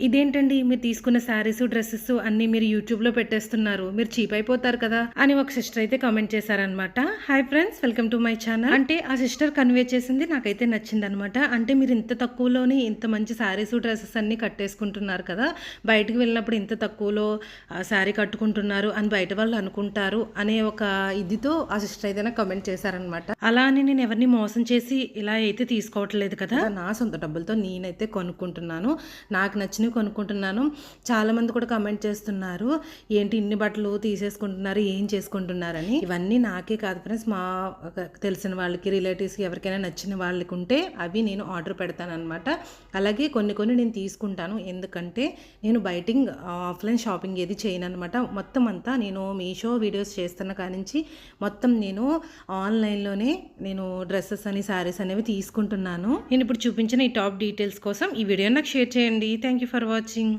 ఇదేంటండి? మీరు తీసుకున్న శారీస్ డ్రెస్సెస్ అన్ని మీరు యూట్యూబ్లో పెట్టేస్తున్నారు. మీరు చీప్ అయిపోతారు కదా అని ఒక సిస్టర్ అయితే కామెంట్ చేశారనమాట hi friends welcome to my channel. అంటే ఆ సిస్టర్ కన్వే చేసింది నాకైతే నచ్చింది అనమాట అంటే మీరు ఇంత తక్కువలోనే ఇంత మంచి శారీస్ డ్రెస్సెస్ అన్నీ కట్టేసుకుంటున్నారు కదా బయటకు వెళ్ళినప్పుడు ఇంత తక్కువలో శారీ కట్టుకుంటున్నారు అని బయట వాళ్ళు అనుకుంటారు అనే ఒక ఇదితో ఆ సిస్టర్ అయితే నాకు కమెంట్ చేశారనమాట అలా అని నేను ఎవరిని మోసం చేసి ఇలా అయితే తీసుకోవట్లేదు కదా నా సొంత డబ్బులతో నేనైతే కొనుక్కుంటున్నాను. నాకు నచ్చిన నచ్చినవి కొనుక్కుంటున్నాను. చాలామంది కూడా కమెంట్ చేస్తున్నారు. ఏంటి ఇన్ని బట్టలు తీసేసుకుంటున్నారు? ఏం చేసుకుంటున్నారని. ఇవన్నీ నాకే కాదు ఫ్రెండ్స్ మా తెలిసిన వాళ్ళకి రిలేటివ్స్కి ఎవరికైనా నచ్చిన వాళ్ళకి ఉంటే అవి నేను ఆర్డర్ పెడతాను అనమాట అలాగే కొన్ని కొన్ని నేను తీసుకుంటాను. ఎందుకంటే నేను బయటింగ్ ఆఫ్లైన్ షాపింగ్ ఏది చేయను అనమాట మొత్తం అంతా నేను మీషో వీడియోస్ చేస్తున్న కానించి మొత్తం నేను ఆన్లైన్లోనే నేను డ్రెస్సెస్ అని శారీస్ అనేవి తీసుకుంటున్నాను. నేను ఇప్పుడు చూపించిన ఈ టాప్ డీటెయిల్స్ కోసం ఈ వీడియో నాకు షేర్ చేయండి. Thank you for watching.